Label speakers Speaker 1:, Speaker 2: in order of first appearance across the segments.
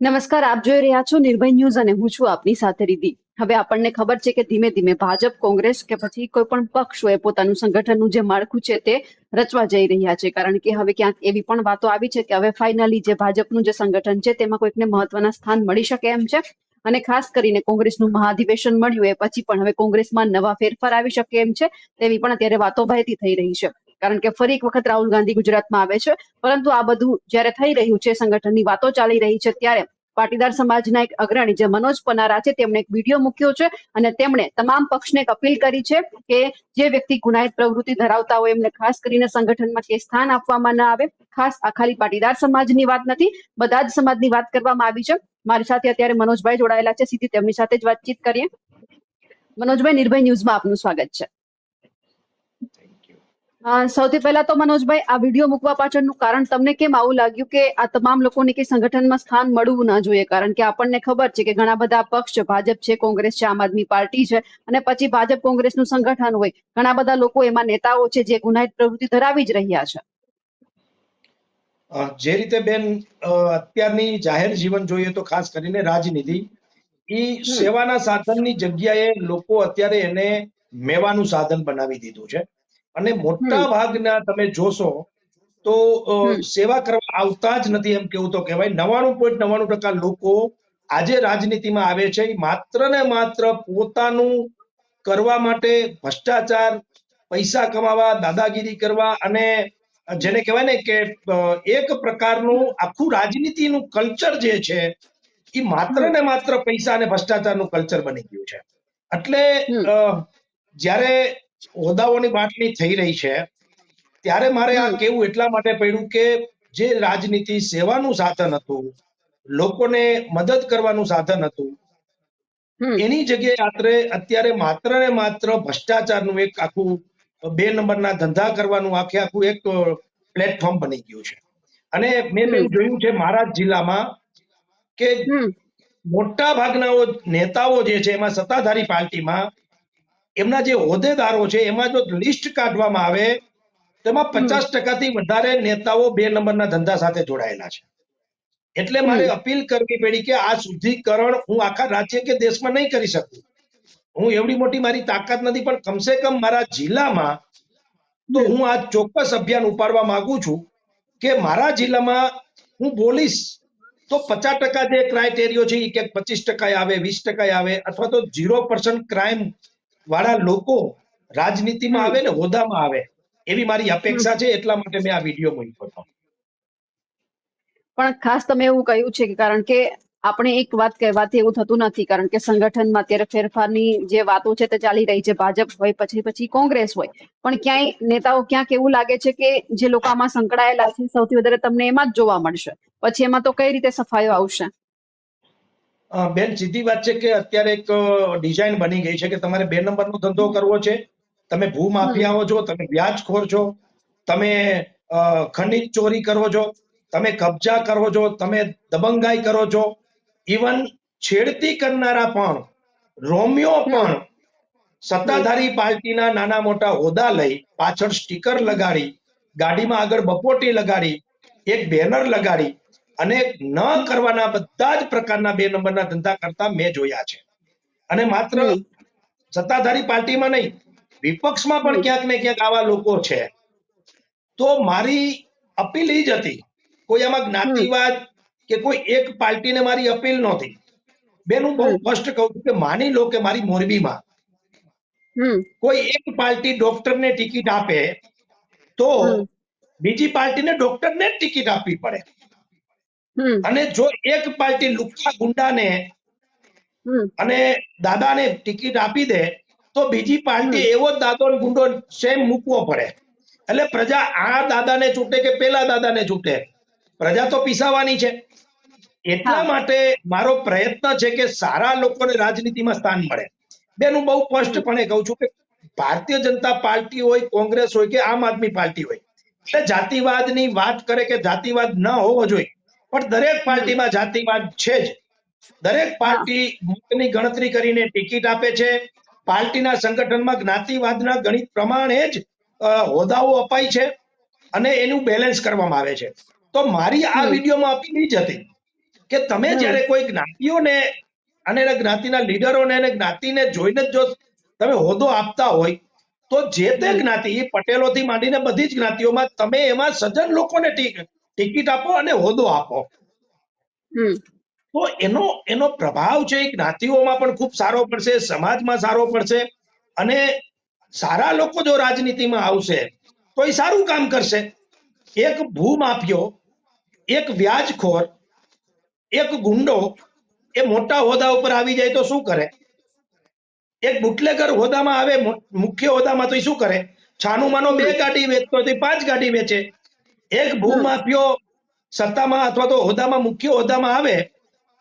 Speaker 1: નમસ્કાર, આપ જોઈ રહ્યા છો નિર્ભય ન્યૂઝ અને હું છું આપની સાથે રીધી હવે આપણને ખબર છે કે ધીમે ધીમે ભાજપ, કોંગ્રેસ કે પછી કોઈ પણ પક્ષ હોય, પોતાનું સંગઠનનું જે માળખું છે તે રચવા જઈ રહ્યા છે. કારણ કે હવે ક્યાંક એવી પણ વાતો આવી છે કે હવે ફાઇનલી જે ભાજપનું જે સંગઠન છે તેમાં કોઈકને મહત્વના સ્થાન મળી શકે એમ છે. અને ખાસ કરીને કોંગ્રેસનું મહાધિવેશન મળ્યું એ પછી પણ હવે કોંગ્રેસમાં નવા ફેરફાર આવી શકે એમ છે તેવી પણ અત્યારે વાતો વહેતી થઈ રહી છે. કારણ કે ફરી એક વખત રાહુલ ગાંધી ગુજરાતમાં આવે છે. પરંતુ આ બધું જ્યારે થઈ રહ્યું છે, સંગઠનની વાતો ચાલી રહી છે, ત્યારે પાટીદાર સમાજના એક અગ્રણી જે મનોજ પનારા છે, તેમણે એક વીડિયો મૂક્યો છે અને તેમણે તમામ પક્ષને એક અપીલ કરી છે કે જે વ્યક્તિ ગુનાહિત પ્રવૃત્તિ ધરાવતા હોય, એમને ખાસ કરીને સંગઠનમાં કે સ્થાન આપવામાં ન આવે. ખાસ આ ખાલી પાટીદાર સમાજની વાત નથી, બધા જ સમાજની વાત કરવામાં આવી છે. મારી સાથે અત્યારે મનોજભાઈ જોડાયેલા છે. સીધી તેમની સાથે જ વાતચીત કરીએ. મનોજભાઈ, નિર્ભય ન્યૂઝમાં આપનું સ્વાગત છે. સૌથી પહેલા તો મનોજભાઈ આ વીડિયો મૂકવા પાછળનું કારણ તમને કેમ આવું લાગ્યું કે આ તમામ લોકોને કે સંગઠનમાં સ્થાન મળવું ના જોઈએ? કારણ કે આપણને ખબર છે કે ઘણા બધા પક્ષ ભાજપ છે કોંગ્રેસ છે આમ આદમી પાર્ટી છે અને પછી ભાજપ કોંગ્રેસનું સંગઠન હોય. ઘણા બધા લોકો એમાં નેતાઓ છે જે ગુનાહિત પ્રવૃત્તિ ધરાવી જ રહ્યા છે.
Speaker 2: જે રીતે બેન અત્યારની જાહેર જીવન જોઈએ તો ખાસ કરીને રાજનીતિ એ સેવાના સાધનની જગ્યાએ લોકો અત્યારે એને મેવાનું સાધન બનાવી દીધું છે. અને મોટા ભાગના તમે જોશો તો સેવા કરવા આવતા જ નથી એમ કેવું તો કહેવાય. નવાણું પોઈન્ટ નવાણું ટકા લોકો આજે રાજનીતિમાં આવે છે. માત્ર ને માત્ર પોતાનું કરવા માટે ભ્રષ્ટાચાર પૈસા કમાવા દાદાગીરી કરવા અને જેને કહેવાય ને કે એક પ્રકારનું આખું રાજનીતિનું કલ્ચર જે છે એ માત્ર ને માત્ર પૈસા અને ભ્રષ્ટાચારનું કલ્ચર બની ગયું છે. એટલે જ્યારે હોદ્દાઓની બાટલી થઈ રહી છે. ત્યારે મારે આ કેવું એટલા માટે પડ્યું કે જે રાજનીતિ સેવાનું સાધન હતું લોકોને મદદ કરવાનું સાધન હતું એની જગ્યાએ આત્રે અત્યારે માત્ર ને માત્ર ભ્રષ્ટાચારનું એક આખું બે નંબરના ધંધા કરવાનું આખે આખું એક પ્લેટફોર્મ બની ગયું છે. અને મેં જોયું છે મારા જિલ્લામાં કે મોટા ભાગના નેતાઓ જે છે એમાં સત્તાધારી પાર્ટીમાં એમના જે હોદ્દેદારો છે એમાં જો લિસ્ટ કાઢવામાં આવે તો એમાં પચાસ ટકાથી વધારે નેતાઓ બે નંબરના ધંધા સાથે જોડાયેલા છે. એટલે મારે અપીલ કરવી પડી કે આ શુદ્ધિકરણ હું આખા રાજ્ય કે દેશમાં નહીં કરી શકું. હું એવડી મોટી મારી તાકાત નથી પણ કમસે કમ મારા જિલ્લામાં તો હું આ ચોક્કસ અભિયાન ઉપાડવા માંગુ છું કે મારા જિલ્લામાં હું બોલીશ તો પચાસ ટકા જે ક્રાઇટેરિયો છે એ ક્યાંક પચીસ ટકા આવે વીસ ટકા આવે અથવા તો ઝીરો પર્સન્ટ ક્રાઇમ વાળા લોકો રાજનીતિમાં આવે ને હોદામાં આવે, એવી મારી અપેક્ષા છે, એટલા માટે મેં આ વીડિયો મૂક્યો હતો.
Speaker 1: પણ ખાસ તમે એવું કહ્યું છે કે કારણ કે આપણે એક વાત કહેવાથી એવું થતું નથી, કારણ કે સંગઠનમાં અત્યારે ફેરફારની જે વાતો છે તે ચાલી રહી છે, ભાજપ હોય, પછી પછી કોંગ્રેસ હોય. પણ ક્યાંય નેતાઓ ક્યાંક એવું લાગે છે કે જે લોકો આમાં સંકળાયેલા છે, સૌથી વધારે તમને એમાં જ જોવા મળશે. પછી એમાં તો કઈ રીતે સફાયો આવશે?
Speaker 2: બેન, સીધી વાત છે કે અત્યારે એક ડિઝાઇન બની ગઈ છે કે તમારે બે નંબરનો ધંધો કરવો છે. તમે ભૂમાફિયાઓ છો, તમે વ્યાજખોર છો, તમે ખનીજ ચોરી કરો છો, તમે કબજા કરો છો, તમે દબંગાઈ કરો છો. ઇવન છેડતી કરનારા પણ, રોમિયો પણ સત્તાધારી પાર્ટીના નાના મોટા હોદ્દા લઈ પાછળ સ્ટીકર લગાડી, ગાડીમાં આગળ બપોટી લગાડી, એક બેનર લગાડી અને ન કરવાના બધા જ પ્રકારના બે નંબરના ધંધા કરતા મેં જોયા છે. અને માત્ર સત્તાધારી પાર્ટીમાં નહીં વિપક્ષમાં પણ ક્યાંક ને ક્યાંક આવા લોકો છે. તો મારી અપીલ એ જ હતી કોઈ આમાં જ્ઞાતિવાદ કે કોઈ એક પાર્ટીને મારી અપીલ નહોતી. બેન હું બહુ સ્પષ્ટ કહું છું કે માની લો કે મારી મોરબીમાં કોઈ એક પાર્ટી ડોક્ટરને ટિકિટ આપે તો. બીજી પાર્ટીને ડોક્ટરને જ ટિકિટ આપવી પડે. અને જો એક પાર્ટી લુખ્ખા ગુંડાને અને દાદાને ટિકિટ આપી દે તો બીજી પાર્ટી એવો જ દાદો ગુંડો સેમ મૂકવો પડે. એટલે પ્રજા આ દાદાને ચૂંટે કે પેલા દાદાને ચૂંટે પ્રજા તો પીસાવાની છે. એટલા માટે મારો પ્રયત્ન છે કે સારા લોકોને રાજનીતિમાં સ્થાન મળે. બેન હું બહુ સ્પષ્ટપણે કહું છું કે ભારતીય જનતા પાર્ટી હોય કોંગ્રેસ હોય કે આમ આદમી પાર્ટી હોય એટલે જાતિવાદની વાત કરે કે જાતિવાદ ન હોવો જોઈએ. પણ દરેક પાર્ટીમાં જાતિવાદ છે જ. દરેક પાર્ટી મતની ગણતરી કરીને ટિકિટ આપે છે. પાર્ટીના સંગઠનમાં જ્ઞાતિવાદના ગણિત પ્રમાણે જ હોદ્દાઓ અપાય છે અને એનું બેલેન્સ કરવામાં આવે છે. તો મારી આ. વિડીયોમાં અપીલ જ હતી કે તમે જ્યારે કોઈ જ્ઞાતિઓને અને એના જ્ઞાતિના લીડરોને અને જ્ઞાતિને જોઈને જ તમે હોદ્દો આપતા હોય તો જે તે જ્ઞાતિ પટેલોથી માંડીને બધી જ જ્ઞાતિઓમાં તમે એમાં સજ્જન લોકોને ટિક- ટિકિટ આપો અને હોદ્દો આપો. તો એનો એનો પ્રભાવ છે જ્ઞાતિઓમાં પણ ખૂબ સારો પડશે સમાજમાં સારો પડશે અને સારા લોકો જો રાજનીતિમાં આવશે તો એ સારું કામ કરશે. એક ભૂમાફિયો એક વ્યાજખોર એક ગુંડો એ મોટા હોદ્દા ઉપર આવી જાય તો શું કરે? એક બુટલેગર હોદ્દામાં આવે મુખ્ય હોદ્દામાં તો એ શું કરે? છાનું માનો બે ગાડી વેચતો પાંચ ગાડી વેચે. એક ભૂમાફિયો સત્તામાં અથવા તો હોદ્દામાં મુખ્ય હોદ્દામાં આવે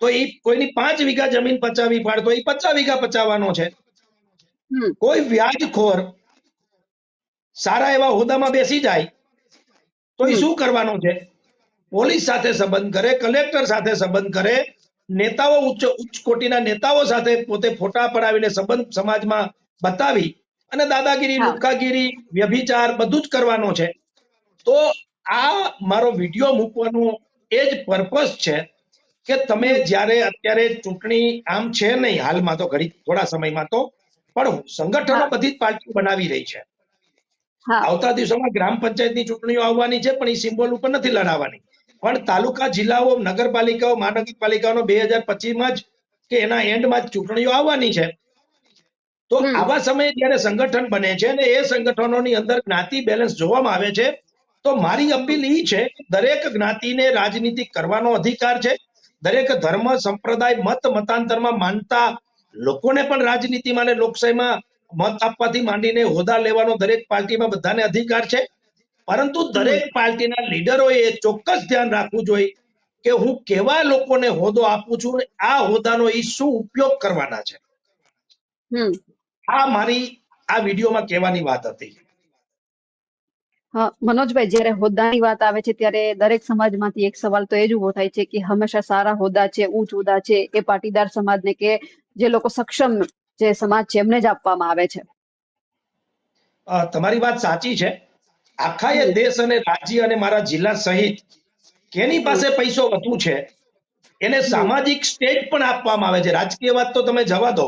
Speaker 2: તો એ કોઈની પાંચ વીઘા જમીન પચાવી પાડતો એ પચાસ વીઘા પચાવવાનો છે. કોઈ વ્યાજખોર સારા એવા હોદ્દામાં બેસી જાય તો એ શું કરવાનો છે? પોલીસ સાથે સંબંધ કરે કલેક્ટર સાથે સંબંધ કરે નેતાઓ ઉચ્ચ ઉચ્ચ કોટીના નેતાઓ સાથે પોતે ફોટા પડાવીને સંબંધ સમાજમાં બતાવી અને દાદાગીરી
Speaker 1: હા.
Speaker 2: વ્યભિચાર બધું જ કરવાનો છે. તો આ મારો વીડિયો મૂકવાનો એ જ પર્પઝ છે કે તમે જ્યારે અત્યારે ચૂંટણી આમ છે નહીં હાલમાં તો ઘડી થોડા સમયમાં તો પણ સંગઠનો. બધી જ પાર્ટીઓ બનાવી રહી છે. આવતા દિવસોમાં ગ્રામ પંચાયતની ચૂંટણીઓ આવવાની છે પણ એ સિમ્બોલ ઉપર નથી લડાવવાની. પણ તાલુકા જિલ્લાઓ નગરપાલિકાઓ મહાનગરપાલિકાઓનો બે હજાર પચીસમાં જ કે એના એન્ડમાં જ ચૂંટણીઓ આવવાની છે. તો આવા સમયે જ્યારે સંગઠન બને છે અને એ સંગઠનોની અંદર જ્ઞાતિ બેલેન્સ જોવામાં આવે છે તો મારી અપીલ એ છે દરેક જ્ઞાતિને રાજનીતિ કરવાનો અધિકાર છે. દરેક ધર્મ સંપ્રદાય મત મતાંતરમાં માનતા લોકોને પણ રાજનીતિમાં અને લોકશાહીમાં મત આપવાથી માંડીને હોદ્દા લેવાનો દરેક પાર્ટીમાં બધાને અધિકાર છે. પરંતુ દરેક પાર્ટીના લીડરોએ ચોક્કસ ધ્યાન રાખવું જોઈએ કે હું કેવા લોકોને હોદ્દો આપું છું આ હોદ્દાનો એ શું ઉપયોગ કરવાના છે.
Speaker 1: હમ.
Speaker 2: આ મારી આ વિડીયોમાં કહેવાની વાત હતી.
Speaker 1: મનોજભાઈ, જ્યારે હોદ્દાની વાત આવે છે, ત્યારે દરેક સમાજમાંથી એક સવાલ તો એ જ ઊભો થાય છે કે હંમેશા સારા હોદ્દા છે ઉચ્ચ હોદ્દા છે, એ પાટીદાર સમાજને કે જે લોકો સક્ષમ જે સમાજ છે, એમને જ આપવામાં આવે છે?
Speaker 2: તમારી વાત સાચી છે. આખા એ દેશ અને રાજ્ય અને મારા જિલ્લા સહિત કેની પાસે પૈસો વધુ છે, એને સામાજિક સ્ટેજ પણ આપવામાં આવે છે. રાજકીય વાત તો તમે જવા દો.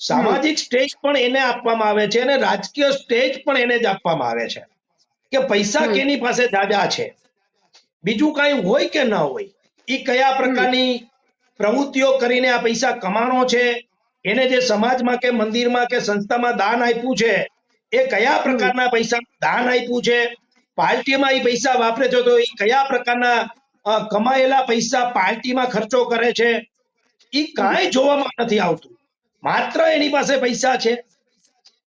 Speaker 2: સામાજિક સ્ટેજ પણ એને આપવામાં આવે છે અને રાજકીય સ્ટેજ પણ એને જ આપવામાં આવે છે. કે પૈસા. કેની પાસે જાજા છે? બીજું કઈ હોય કે ન હોય? એ કયા પ્રકારની પ્રવૃત્તિઓ કરીને આ પૈસા કમાણો છે? એને જે સમાજમાં કે મંદિરમાં કે સંસ્થામાં દાન આપ્યું છે એ કયા પ્રકારના પૈસા દાન આપ્યું છે? પાર્ટીમાં એ પૈસા વાપરે છે તો એ કયા પ્રકારના કમાયેલા પૈસા પાર્ટીમાં ખર્ચો કરે છે? એ કાંઈ જોવામાં નથી આવતું. માત્ર એની પાસે પૈસા છે.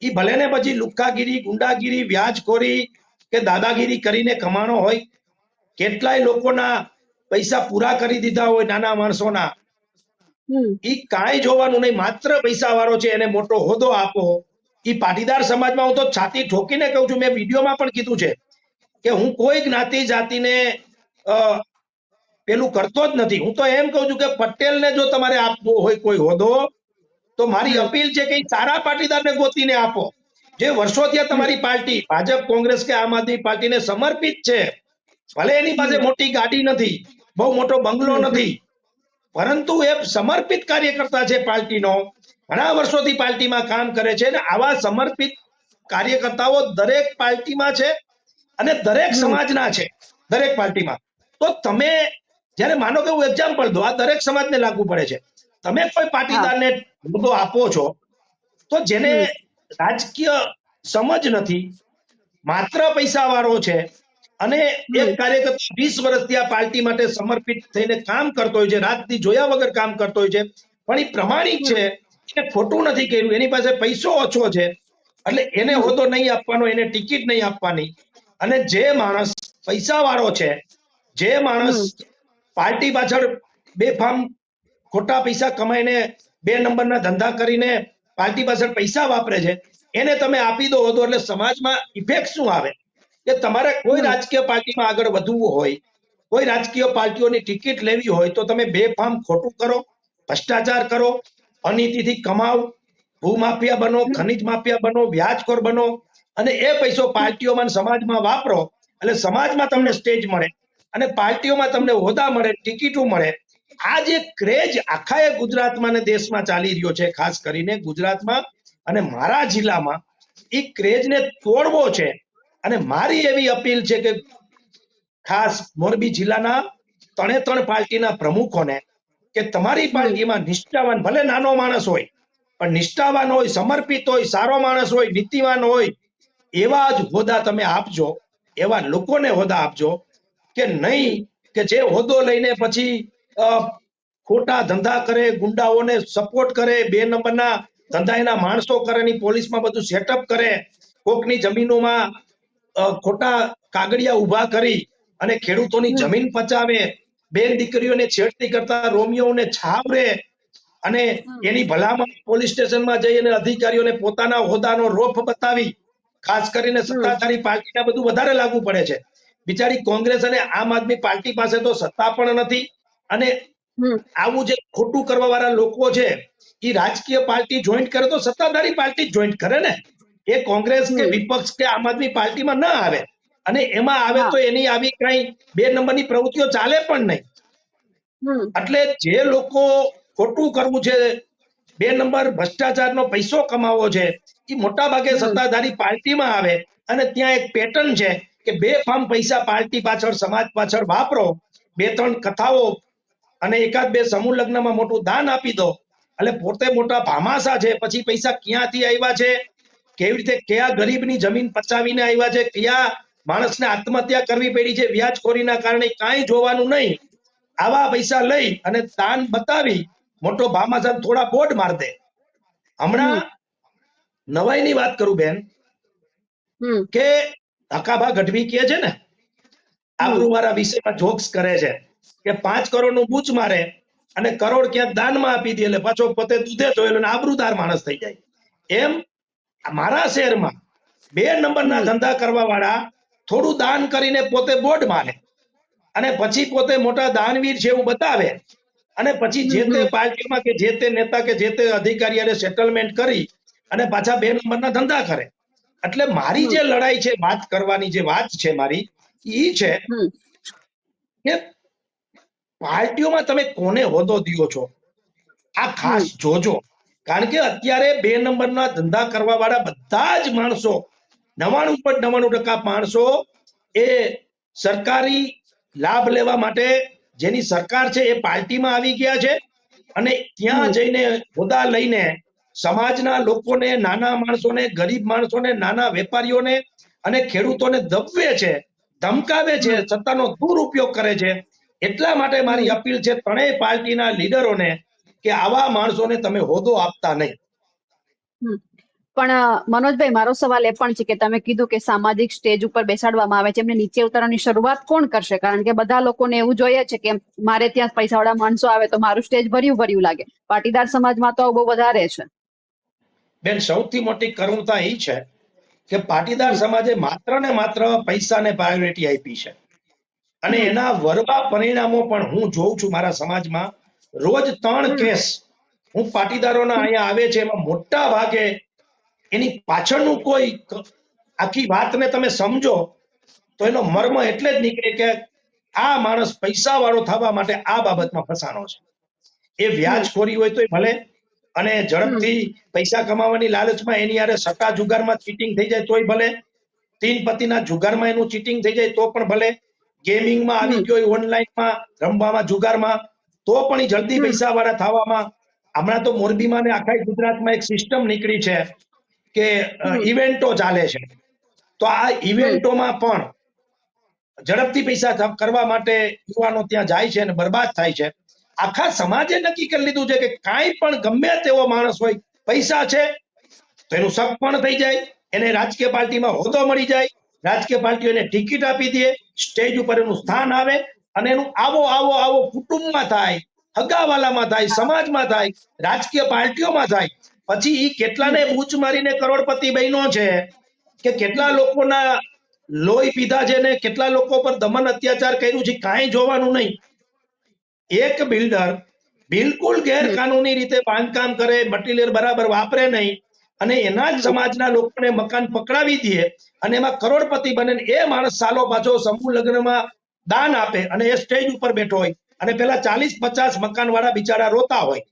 Speaker 2: એ ભલે ને પછી લુખ્ખાગીરી ગુંડાગીરી વ્યાજખોરી કે દાદાગીરી કરીને કમાણો હોય કેટલાય લોકોના પૈસા પૂરા કરી દીધા હોય નાના માણસોના. ઈ કાંઈ જોવાનું નહીં માત્ર પૈસા વાળો છે એને મોટો હોદો આપો. ઈ પાટીદાર સમાજમાં હું તો છાતી ઠોકીને કહું છું મેં વિડીયોમાં પણ કીધું છે કે હું કોઈ જ્ઞાતિ જાતિને પેલું કરતો જ નથી. હું તો એમ કહું છું કે પટેલને જો તમારે આપવો હોય કોઈ હોદો તો મારી અપીલ છે કે સારા પાટીદારને ગોતીને આપો. જે વર્ષોથી તમારી પાર્ટી ભાજપ કોંગ્રેસ કે આમ આદમી પાર્ટીને સમર્પિત છે ભલે એની પાસે મોટી ગાડી નથી બહુ મોટો બંગલો નથી પરંતુ એ સમર્પિત કાર્યકર્તા છે પાર્ટીનો. ઘણા વર્ષોથી પાર્ટીમાં કામ કરે છે અને આવા સમર્પિત કાર્યકર્તાઓ દરેક પાર્ટીમાં છે અને દરેક સમાજના છે દરેક પાર્ટીમાં. તો તમે જ્યારે માનો કે હું એક્ઝામ્પલ દો આ દરેક સમાજને લાગુ પડે છે. તમે કોઈ પાટીદારને મુદ્દો આપો છો તો જેને. રાજકીય સમજ નથી. માત્ર પૈસા વાળો છે. અને એક કાર્યકર્તા વીસ વર્ષથી આ પાર્ટી માટે સમર્પિત થઈને કામ કરતો હોય છે રાતથી જોયા વગર કામ કરતો હોય છે. પણ એ પ્રમાણિક છે. એને ખોટું નથી કર્યું. એની પાસે પૈસો ઓછો છે. એટલે એને હોતો નહીં આપવાનો એને ટિકિટ નહીં આપવાની. અને જે માણસ પૈસા વાળો છે જે માણસ પાર્ટી પાછળ બેફામ ખોટા પૈસા કમાઈને બે નંબરના ધંધા કરીને પાર્ટી પાછળ પૈસા વાપરે છે એને તમે આપી દો હોદ્દો એટલે સમાજમાં ઇફેક્ટ શું આવે? કે તમારે કોઈ રાજકીય પાર્ટીમાં આગળ વધવું હોય કોઈ રાજકીય પાર્ટીઓની ટિકિટ લેવી હોય તો તમે બેફામ ખોટું કરો ભ્રષ્ટાચાર કરો અનીતિથી કમાવ ભૂમાફિયા બનો ખનિજ માફિયા બનો વ્યાજખોર બનો અને એ પૈસો પાર્ટીઓમાં સમાજમાં વાપરો એટલે સમાજમાં તમને સ્ટેજ મળે અને પાર્ટીઓમાં તમને હોદા મળે ટિકિટો મળે આ જે ક્રેજ આખા એ ગુજરાતમાં ને દેશમાં ચાલી રહ્યો છે, ખાસ કરીને ગુજરાતમાં અને મારા જિલ્લામાં, એ ક્રેજને તોડવો છે. અને મારી એવી અપીલ છે કે ખાસ મોરબી જિલ્લાના ત્રણે ત્રણ પાર્ટીના પ્રમુખોને કે તમારી પાર્ટીમાં નિષ્ઠાવાન, ભલે નાનો માણસ હોય, પણ નિષ્ઠાવાન હોય, સમર્પિત હોય, સારો માણસ હોય, નીતિવાન હોય, એવા જ હોદ્દા તમે આપજો, એવા લોકોને હોદ્દા આપજો કે નહીં, કે જે હોદ્દો લઈને પછી ખોટા ધંધા કરે ગુંડાઓને સપોર્ટ કરે બે નંબરના ધંધા એના માણસો કરે ની પોલીસમાં બધું સેટઅપ કરે કોકની જમીનોમાં ખોટા કાગળિયા ઊભા કરી અને ખેડૂતોની જમીન પચાવે બેન દીકરીઓને છેડતી કરતા રોમિયોને છાવરે અને એની ભલામણ પોલીસ સ્ટેશનમાં જઈ અને અધિકારીઓને પોતાના હોદ્દાનો રોફ બતાવી ખાસ કરીને સત્તાધારી પાર્ટીને બધું વધારે લાગુ પડે છે. બિચારી કોંગ્રેસ અને આમ આદમી પાર્ટી પાસે તો સત્તા પણ નથી. અને આવું જે ખોટું કરવા વાળા લોકો છે એ રાજકીય પાર્ટી જોઈન્ટ કરે તો સત્તાધારી પાર્ટી જોઈન્ટ કરે ને? એ કોંગ્રેસ કે વિપક્ષ કે આમ આદમી પાર્ટીમાં ના આવે. અને એમાં આવે તો એની આવી કઈ બે નંબરની પ્રવૃત્તિઓ ચાલે પણ નહીં. એટલે જે લોકો ખોટું કરવું છે બે નંબર ભ્રષ્ટાચારનો પૈસો કમાવો છે એ મોટા ભાગે. સત્તાધારી પાર્ટીમાં આવે અને ત્યાં એક પેટર્ન છે કે બે ફામ પૈસા પાર્ટી પાછળ સમાજ પાછળ વાપરો બે ત્રણ કથાઓ અને એકાદ બે સમૂહ લગ્નમાં મોટું દાન આપી દો. એટલે પોતે મોટા ભામાસા છે. પછી પૈસા ક્યાંથી આવ્યા છે? કેવી રીતે કયા ગરીબની જમીન પચાવીને આવ્યા છે? કયા માણસને આત્મહત્યા કરવી પડી છે? વ્યાજખોરીના કારણે કાંઈ જોવાનું નહીં. આવા પૈસા લઈ અને દાન બતાવી મોટો ભામાસા થોડા બોર્ડ માર દે. હમણાં નવાઈની વાત કરું બેન. કે હકાભા ગઢવી કહે છે ને? આબરૂવાળા વિષયમાં જોક્સ કરે છે. કે પાંચ કરોડનું બૂચ મારે અને કરોડ ક્યાંક દાનમાં આપી દે એટલે પાછો પોતે દૂધે ધોયેલો અને આબરૂદાર માણસ થઈ જાય. એમ મારા શહેરમાં બે નંબરના ધંધા કરવા વાળા થોડું દાન કરીને પોતે બોર્ડ મારે અને પછી પોતે મોટા દાનવીર છે એવું બતાવે અને પછી જે તે. પાર્ટીમાં કે જે તે નેતા કે જે તે અધિકારી હારે સેટલમેન્ટ કરી અને પાછા બે નંબરના ધંધા કરે. એટલે મારી જે લડાઈ છે વાત કરવાની જે વાત છે મારી એ છે કે પાર્ટીઓમાં તમે કોને હોદ્દો દ્યો છો? આ ખાસ જોજો. કારણ કે અત્યારે બે નંબરના ધંધા કરવા વાળા બધા જ માણસો નવાણું પોઈન્ટ નવાણું ટકા માણસો એ સરકારી લાભ લેવા માટે જેની સરકાર છે એ પાર્ટીમાં આવી ગયા છે અને ત્યાં જઈને હોદ્દા લઈને સમાજના લોકોને નાના માણસોને ગરીબ માણસોને નાના વેપારીઓને અને ખેડૂતોને દબવે છે ધમકાવે છે સત્તાનો દુરુપયોગ કરે છે. એટલા માટે મારી અપીલ છે ત્રણેય પાર્ટીના લીડરોને કે આવા માણસોને તમે હોદો આપતા નહીં.
Speaker 1: પણ મનોજભાઈ મારો સવાલ એ પણ છે કે તમે કીધું કે સામાજિક સ્ટેજ ઉપર બેસાડવામાં આવે છે. એમને નીચે ઉતારવાની શરૂઆત કોણ કરશે? કારણ કે બધા લોકોને એવું જોઈએ છે કે મારે ત્યાં પૈસાવાળા માણસો આવે તો મારું સ્ટેજ ભર્યું ભર્યું લાગે. પાટીદાર સમાજમાં તો બહુ વધારે છે.
Speaker 2: બેન સૌથી મોટી કરુણતા એ છે કે પાટીદાર સમાજે માત્ર ને માત્ર પૈસાને પ્રાયોરિટી આપી છે. અને એના વરબા પરિણામો પણ હું જોઉં છું મારા સમાજમાં. રોજ ત્રણ કેસ હું પાટીદારોના અહીંયા આવે છે એમાં મોટા ભાગે એની પાછળનું કોઈ આખી વાતને તમે સમજો તો એનો મર્મ એટલે જ નીકળે કે આ માણસ પૈસા વાળો થવા માટે આ બાબતમાં ફસાણો છે. એ વ્યાજખોરી હોય તોય ભલે અને ઝડપથી પૈસા કમાવાની લાલચમાં એની યારે સટ્ટા જુગારમાં ચીટિંગ થઈ જાય તોય ભલે તીન પતિના જુગારમાં એનું ચીટિંગ થઈ જાય તો પણ ભલે ગેમિંગમાં આવી ગયો હોય ઓનલાઈનમાં રમવામાં જુગારમાં તો પણ ઈ જલ્દી પૈસા વાળા થવામાં હમણાં તો મોરબીમાં ને આખા ગુજરાતમાં એક સિસ્ટમ નીકળી છે કે ઇવેન્ટો ચાલે છે. તો આ ઇવેન્ટોમાં પણ ઝડપથી પૈસા કરવા માટે યુવાનો ત્યાં જાય છે અને બરબાદ થાય છે. આખા સમાજે નક્કી કરી લીધું છે કે કાંઈ પણ ગમે તેવો માણસ હોય પૈસા છે તો એનું શક પણ થઈ જાય એને રાજકીય પાર્ટીમાં હોદ્દો મળી જાય રાજકીય પાર્ટીઓ એને ટિકિટ આપી દે, સ્ટેજ ઉપર એનું સ્થાન આવે અને એનું આવો આવો આવો કુટુંબમાં થાય હગાવાલામાં થાય, સમાજમાં થાય, રાજકીય પાર્ટીઓમાં થાય. પછી ઈ કેટલાને બૂચ મારીને કરોડપતિ બન્યો છે કે કેટલા લોકોના લોહી પીધા છે ને કેટલા લોકો પર દમન અત્યાચાર કર્યું છે, કાંઈ જોવાનું નહીં. એક બિલ્ડર બિલકુલ ગેરકાનૂની રીતે બાંધકામ કરે, મટીરિયલ બરાબર વાપરે નહીં અને એના જ સમાજના લોકોને મકાન પકડાવી દે અને એમાં કરોડપતિ બને એ માણસ સાલો પાછો સમૂહ લગ્નમાં દાન આપે અને એ સ્ટેજ ઉપર બેઠો હોય. અને પેલા ચાલીસ પચાસ મકાન વાળા બિચારા રોતા હોય.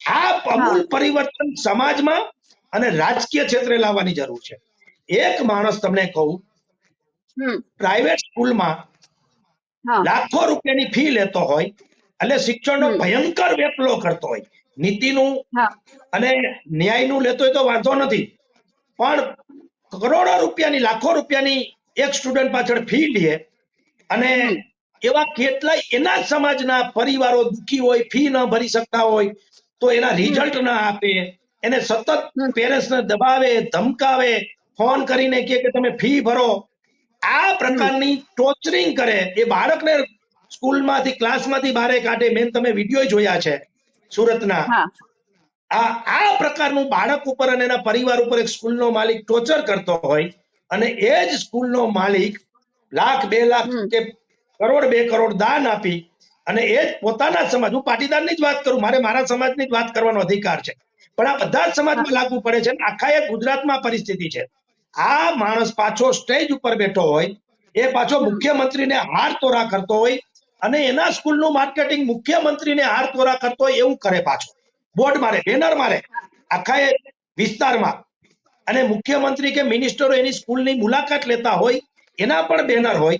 Speaker 2: આ અમૂલ પરિવર્તન સમાજમાં અને રાજકીય ક્ષેત્રે લાવવાની જરૂર છે. એક માણસ તમને કહું પ્રાઇવેટ સ્કૂલમાં લાખો રૂપિયાની ફી લેતો હોય એટલે શિક્ષણનો ભયંકર વેપલો કરતો હોય. નીતિનું અને ન્યાયનું લેતો હોય તો વાંધો નથી. પણ કરોડો રૂપિયાની લાખો રૂપિયાની એક સ્ટુડન્ટ પાછળ ફી લે અને એવા કેટલાય એના સમાજના પરિવારો દુખી હોય ફી ન ભરી શકતા હોય તો એના રિઝલ્ટ ના આપે. એને સતત. પેરેન્ટ્સને દબાવે ધમકાવે ફોન કરીને કે તમે ફી ભરો. આ પ્રકારની ટોર્ચરિંગ કરે. એ બાળકને સ્કૂલમાંથી ક્લાસમાંથી બહાર કાઢે. મેન તમે વીડિયો જોયા છે. સુરતના. આ આ પ્રકારનું બાળક ઉપર અને એના પરિવાર ઉપર એક સ્કૂલનો માલિક ટોર્ચર કરતો હોય અને એ જ સ્કૂલનો માલિક લાખ બે લાખ કે કરોડ બે કરોડ દાન આપી અને એ જ પોતાના સમાજ હું પાટીદારની જ વાત કરું મારે મારા સમાજની જ વાત કરવાનો અધિકાર છે. પણ આ બધા જ સમાજમાં લાગુ પડે છે આખા એક ગુજરાતમાં પરિસ્થિતિ છે. આ માણસ પાછો સ્ટેજ ઉપર બેઠો હોય એ પાછો મુખ્યમંત્રીને હાર તોરા કરતો હોય અને એના સ્કૂલનું માર્કેટિંગ મુખ્યમંત્રીને હાર તોરા કરતો એવું કરે પાછો. બોર્ડ મારે બેનર મારે આખા એ વિસ્તારમાં. અને મુખ્યમંત્રી કે મિનિસ્ટરો એની સ્કૂલની મુલાકાત લેતા હોય એના પણ બેનર હોય.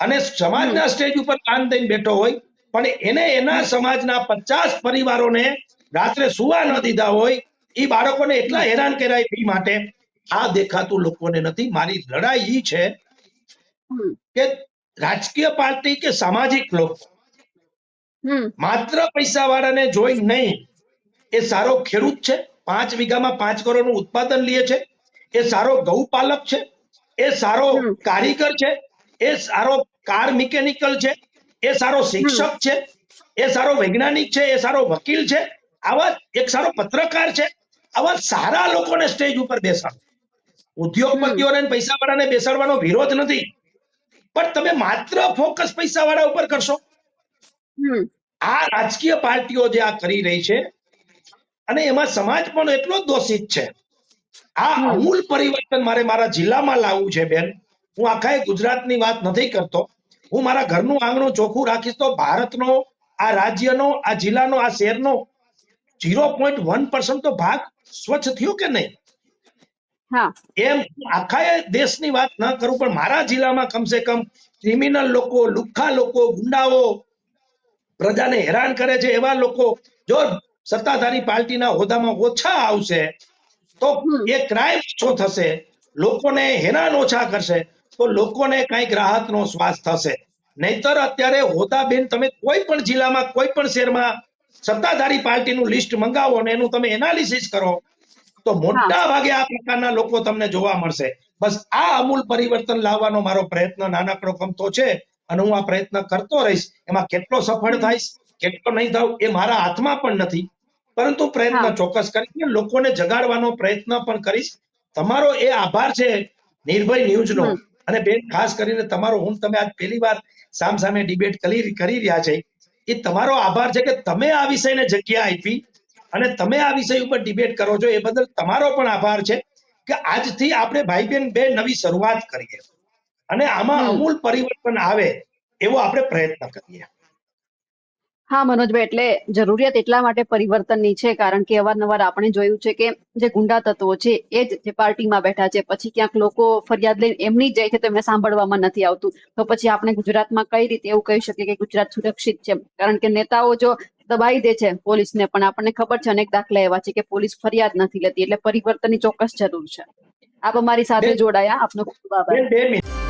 Speaker 2: અને સમાજના સ્ટેજ ઉપર કાન દઈને બેઠો હોય પણ એને એના સમાજના પચાસ પરિવારોને રાત્રે સુવા ન દીધા હોય એ બાળકોને એટલા હેરાન કર્યા એ માટે આ દેખાતું લોકોને નથી. મારી લડાઈ એ છે કે રાજકીય પાર્ટી કે સામાજિક લોકો? માત્ર પૈસા વાળાને જોઈ નહીં. એ સારો ખેડૂત છે. પાંચ વીઘામાં પાંચ કરોડનું ઉત્પાદન લે છે. એ સારો ગૌપાલક છે. એ સારો કારીગર છે. એ સારો કાર મિકેનિકલ છે. એ સારો શિક્ષક છે. એ સારો વૈજ્ઞાનિક છે. એ સારો વકીલ છે. આવા એક સારો પત્રકાર છે. આવા સારા લોકોને સ્ટેજ ઉપર બેસાડો. ઉદ્યોગપતિઓને પૈસા પૈસાવાળાને બેસાડવાનો વિરોધ નથી. પણ તમે માત્ર ફોકસ પૈસાવાળા ઉપર કરશો. આ રાજકીય પાર્ટીઓ જે આ કરી રહી છે અને એમાં સમાજ પણ એટલો દોષિત છે. આ અમૂલ પરિવર્તન મારે મારા જિલ્લામાં લાવવું છે બેન. હું આખા ગુજરાતની વાત નથી કરતો. હું મારા ઘરનું આંગણું ચોખ્ખું રાખીશ તો ભારતનો આ રાજ્યનો આ જિલ્લાનો આ શહેરનો ઝીરો પોઈન્ટ વન તો ભાગ સ્વચ્છ થયો કે નહીં? એમ આખા દેશની વાત ન કરું પણ મારા જિલ્લામાં કમસે કમ ક્રિમિનલ લોકો લુખ્ખા લોકો ગુંડાઓ પ્રજાને હેરાન કરે છે એવા લોકો જો સત્તાધારી પાર્ટીના હોદ્દામાં ઓછા આવશે તો એ ક્રાઇમ ઓછો થશે લોકોને હેરાન ઓછા કરશે તો લોકોને કંઈક રાહતનો શ્વાસ થશે. નહીતર અત્યારે હોદા બેન તમે કોઈ પણ જિલ્લામાં કોઈ પણ શહેરમાં સત્તાધારી પાર્ટીનું લિસ્ટ મંગાવો ને એનું તમે એનાલિસિસ કરો તો મોટા ભાગે આ પ્રકારના લોકો તમને જોવા મળશે. બસ આ અમૂલ પરિવર્તન લાવવાનો મારો પ્રયત્ન નાનકડો કમતો છે અને હું આ પ્રયત્ન કરતો રહીશ. એમાં કેટલો સફળ થઈશ કેટલો નહીં થાવ એ મારા હાથમાં પણ નથી. પરંતુ પ્રયત્ન ચોક્કસ કરીને લોકોને જગાડવાનો પ્રયત્ન પણ કરીશ. તમારો એ આભાર છે નિર્ભય ન્યૂઝનો. અને બેન ખાસ કરીને તમારો હું તમે આજ પહેલી વાર સામ સામે ડિબેટ કરી કરી રહ્યા છે. એ તમારો આભાર છે કે તમે આ વિષયને જગ્યા આપી અને તમે આ વિષય ઉપર ડિબેટ કરો છો એ બદલ તમારો પણ આભાર છે કે આજથી આપણે ભાઈ બેન બે નવી શરૂઆત કરીએ. અને આમાં અમૂલ પરિવર્તન આવે એવો આપણે પ્રયત્ન કરીએ.
Speaker 1: હા મનોજભાઈ એટલે જરૂરિયાત એટલા માટે પરિવર્તનની છે કારણ કે અવારનવાર આપણે જોયું છે કે જે ગુંડા તત્વો છે એ જ જે પાર્ટીમાં બેઠા છે. પછી ક્યાંક લોકો ફરિયાદ લઈને એમની જાય છે તો એમને સાંભળવામાં નથી આવતું. તો પછી આપણે ગુજરાતમાં કઈ રીતે એવું કહી શકીએ કે ગુજરાત સુરક્ષિત છે? કારણ કે નેતાઓ જો દબાઈ દે છે પોલીસને પણ આપણને ખબર છે અનેક દાખલા એવા છે કે પોલીસ ફરિયાદ નથી લેતી એટલે પરિવર્તનની ચોક્કસ જરૂર છે. આપ અમારી સાથે જોડાયા. આપનો ખૂબ આભાર.